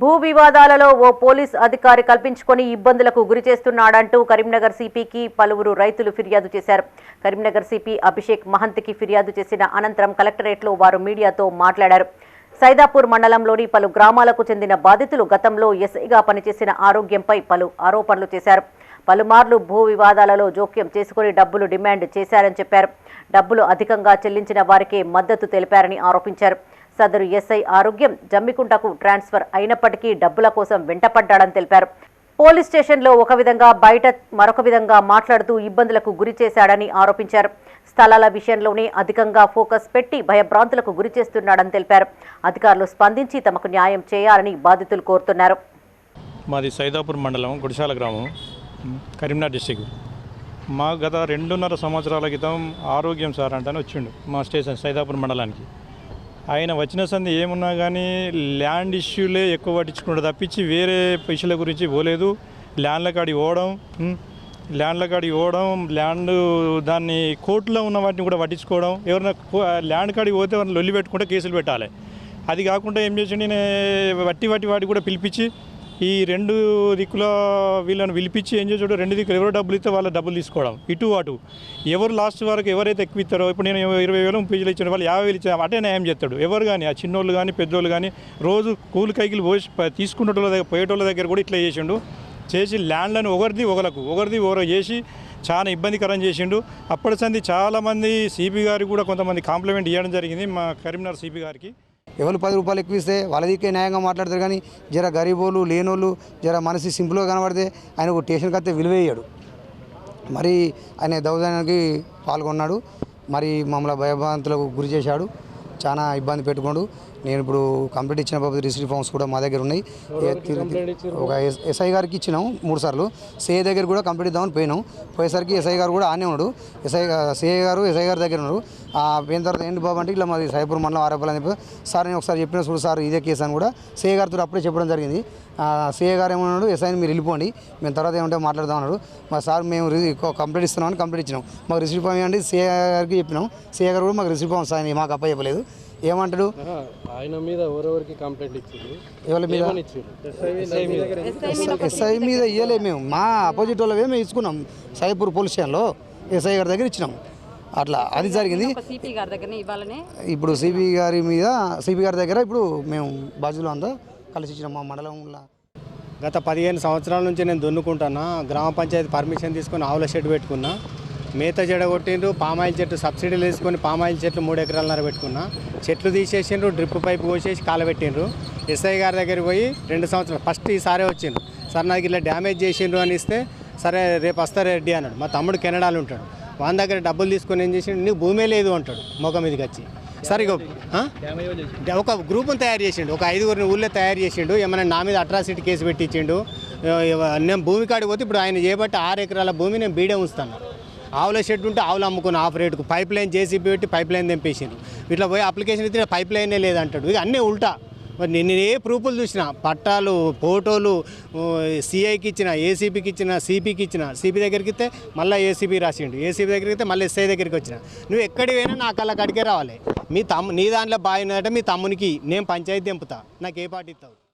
భూ వివాదాలలో ఓ పోలీస్ అధికారి కల్పించుకొని ఇబ్బందులకు గురి చేస్తున్నాడంటూ కరీంనగర్ సిపికి పలువురు రైతులు ఫిర్యాదు చేశారు. కరీంనగర్ సిపి అభిషేక్ మహంత్కి ఫిర్యాదు చేసిన అనంతరం కలెక్టరేట్లో వారు మీడియాతో మాట్లాడారు. సైదాపూర్ మండలంలోని పలు గ్రామాలకు చెందిన బాధితులు గతంలో ఎస్ఐగా పనిచేసిన ఆరోగ్యంపై పలు ఆరోపణలు చేశారు. పలుమార్లు భూ వివాదాలలో జోక్యం చేసుకుని డబ్బులు డిమాండ్ చేశారని చెప్పారు. డబ్బులు అధికంగా చెల్లించిన వారికే మద్దతు తెలిపారని ఆరోపించారు. సదరు ఎస్ఐ ఆరోగ్యం జమ్మికుంటకు ట్రాన్స్ఫర్ అయినప్పటికీ డబ్బుల కోసం వెంటపడ్డాడని తెలిపారు. పోలీస్ స్టేషన్లో ఒక విధంగా బయట మరొక విధంగా మాట్లాడుతూ ఇబ్బందులకు గురి చేశాడని ఆరోపించారు. స్థలాల విషయంలోనే అధికంగా ఫోకస్ పెట్టి భయభ్రాంతులకు గురి చేస్తున్నాడని తెలిపారు. అధికారులు స్పందించి తమకు న్యాయం చేయాలని బాధితులు కోరుతున్నారు. మాది సైదాపూర్ మండలం గుడిశాల గ్రామం కరీంనగర్ డిస్టిక్. మా గత రెండున్నర సంవత్సరాల క్రితం ఆరోగ్యం సార్ అంటని వచ్చిండు మా స్టేషన్ సైదాపూర్ మండలానికి. ఆయన వచ్చిన సంది ఏమున్నా కానీ ల్యాండ్ ఇష్యూలే ఎక్కువ పట్టించుకుంటాడు తప్పించి వేరే ఇష్యూల గురించి పోలేదు. ల్యాండ్ల కాడికి పోవడం ల్యాండ్ల కాడికి పోవడం ల్యాండ్ దాన్ని కోర్టులో ఉన్న వాటిని కూడా పట్టించుకోవడం ఎవరైనా కో- ల్యాండ్ కాడికి పోతే ఎవరైనా లొల్లి పెట్టుకుంటే కేసులు పెట్టాలి. అది కాకుండా ఏం చేసి నేను వట్టి వట్టి వాటి కూడా పిలిపించి ఈ రెండు దిక్కుల వీళ్ళని పిలిపించి ఏం చేసాడు రెండు దిక్కులు ఎవరు డబ్బులు ఇస్తే వాళ్ళ డబ్బులు తీసుకోవడం. ఇటు అటు. ఎవరు లాస్ట్ వరకు ఎవరైతే ఎక్కువ ఇస్తారో ఇప్పుడు నేను ఇరవై వేలు ముప్పై వేలు ఇచ్చిన వాళ్ళు యాభై వేలు ఇచ్చిన అటే న్యాయం చేస్తాడు. ఎవరు కానీ ఆ చిన్నోళ్ళు కానీ పెద్దోళ్ళు కానీ రోజు కూలి కైకిలు పోసి తీసుకునేటోళ్ళ దగ్గర పోయేటోళ్ళ దగ్గర కూడా ఇట్లా చేసిండు. చేసి ల్యాండ్లను ఒకరిది ఒకలకు ఒకరిది ఒకరు చేసి చాలా ఇబ్బందికరం చేసిండు. అప్పటి సంది చాలామంది సిపి గారికి కూడా కొంతమంది కాంప్లిమెంట్ ఇవ్వడం జరిగింది మా కరీంనగర్ సిపి గారికి. ఎవరు పది రూపాయలు ఎక్కువ ఇస్తే వాళ్ళదికే న్యాయంగా మాట్లాడతారు కానీ జర గరీబోళ్ళు లేనోళ్ళు జర మనసు సింపుల్గా కనబడితే ఆయనకు స్టేషన్కి వస్తే విలువేయడు. మరి ఆయన దౌర్జన్యానికి పాల్గొన్నాడు. మరి మమ్మల్ని భయభ్రాంతులకు గురి చేశాడు. చాలా ఇబ్బంది పెట్టుకోడు నేను ఇప్పుడు కంప్లీట్ ఇచ్చిన బాబు రిసీవ్ ఫామ్స్ కూడా మా దగ్గర ఉన్నాయి. ఒక ఎస్- ఎస్ఐ గారికి ఇచ్చినాం మూడు సార్లు. సిఐ దగ్గర కూడా కంప్లీట్ ఇద్దామని పోయినాం. పోయేసరికి ఎస్ఐ గారు కూడా ఆనే ఉన్నాడు. ఎస్ఐ సిఐ గారు ఎస్ఐ గారి దగ్గర ఉన్నారు. ఆ పోయిన తర్వాత ఏంటి బాబు అంటే ఇట్లా మాది సైపూర్ మండలం ఆరోపణలు అని చెప్పి సార్ నేను ఒకసారి చెప్పిన చూడు సార్ ఇదే కేసు అని కూడా సిఐ గారితో అప్పుడే చెప్పడం జరిగింది. సిఐ గారు ఏమన్నాడు ఎస్ఐని మీరు వెళ్ళిపోండి. మేము తర్వాత ఏమంటే మాట్లాడదాం అన్నాడు. మా సార్ మేము కంప్లీట్ ఇస్తున్నామని కంప్లీట్ ఇచ్చినాం. మాకు రిసీవ్ ఫామ్ ఇవ్వండి సిఐ గారికి చెప్పినాం. సిఐ గారు కూడా మాకు రిసీవ్ ఫామ్ సార్ మాకు అప్ప చెప్పలేదు ఏమంటాడు? ఆయన మీద ఎవరెవరికి కంప్లైంట్ ఇచ్చింది ఎవరి మీద? ఎస్ఐ మీద. ఎస్ఐ మీద. ఇవ్వలే మేము. మా అపోజిట్ వాళ్ళవే మేము ఇచ్చుకున్నాం. సైపూర్ పోలీస్ స్టేషన్లో ఎస్ఐ గారి దగ్గర ఇచ్చినాం. అట్లా. అది జరిగింది. సిపి గారి దగ్గర ఇవ్వాలని? ఇప్పుడు సిబి గారి మీద సిబి గారి దగ్గర ఇప్పుడు మేము బాధ్యులు అంతా కలిసి ఇచ్చినాం మా మండలంలో. గత పదిహేను సంవత్సరాల నుంచి నేను దున్నుకుంటున్నా. గ్రామ పంచాయతీ పర్మిషన్ తీసుకొని ఆవుల షెడ్ పెట్టుకున్నా. మేత జడ కొట్టిండ్రు పామాయిల్ చెట్టు సబ్సిడీలు వేసుకొని పామాయిల్ చెట్లు మూడు ఎకరాలన్నర పెట్టుకున్నా. చెట్లు తీసేసిండ్రు డ్రిప్ పైపు కోసేసి కాలబెట్టిండ్రు ఎస్ఐ గారి దగ్గరికి పోయి రెండు సంవత్సరాలు ఫస్ట్ ఈసారే వచ్చిండ్రు. సార్ నాకు ఇలా డ్యామేజ్ చేసిండ్రు అని ఇస్తే సరే రేపు వస్తారు రెడ్డి అన్నాడు. మా తమ్ముడు కెనడాలు ఉంటాడు. వాని దగ్గర డబ్బులు తీసుకొని ఏం చేసిండు? నీకు భూమే లేదు అంటాడు మొఖం మీదకి వచ్చి. సరే ఒక గ్రూప్ని తయారు చేసిండు. ఒక ఐదుగురిని ఊళ్ళో తయారు చేసిండు. ఏమైనా నా మీద అట్రాసిటీ కేసు పెట్టించిండు. నేను భూమి కాడికి పోతే ఇప్పుడు ఆయన చేయబట్టి ఆరు ఎకరాల భూమి నేను బీడే ఉంచుతాను. ఆవుల షెడ్ ఉంటే ఆవులు అమ్ముకుని ఆఫ్ రేటుకు. పైప్ లైన్ చేసి పెట్టి పైప్ లైన్ తెంపేసిండు ఇట్లా పోయి అప్లికేషన్ ఇస్తే పైప్ లైనే లేదంటాడు. ఇది అన్నీ ఉల్టా. మరి నేను ఏ ప్రూఫ్లు చూసిన పట్టాలు ఫోటోలు సిఐకి ఇచ్చిన ఏసీపీకి ఇచ్చిన సిపికి ఇచ్చిన సిపి దగ్గరికి ఇస్తే మళ్ళీ ఏసీబీ రాసిండు. ఏసీబీ దగ్గరికి ఇస్తే మళ్ళీ ఎస్ఐ దగ్గరికి వచ్చిన. నువ్వు ఎక్కడికి పోయినా నా కళ్ళ కడికే రావాలి. మీ తమ్ము నీ దాంట్లో బాగున్నదంటే మీ తమ్మునికి నేను పంచాయతీ దింపుతా నాకు ఏ పార్టీ ఇస్తావు?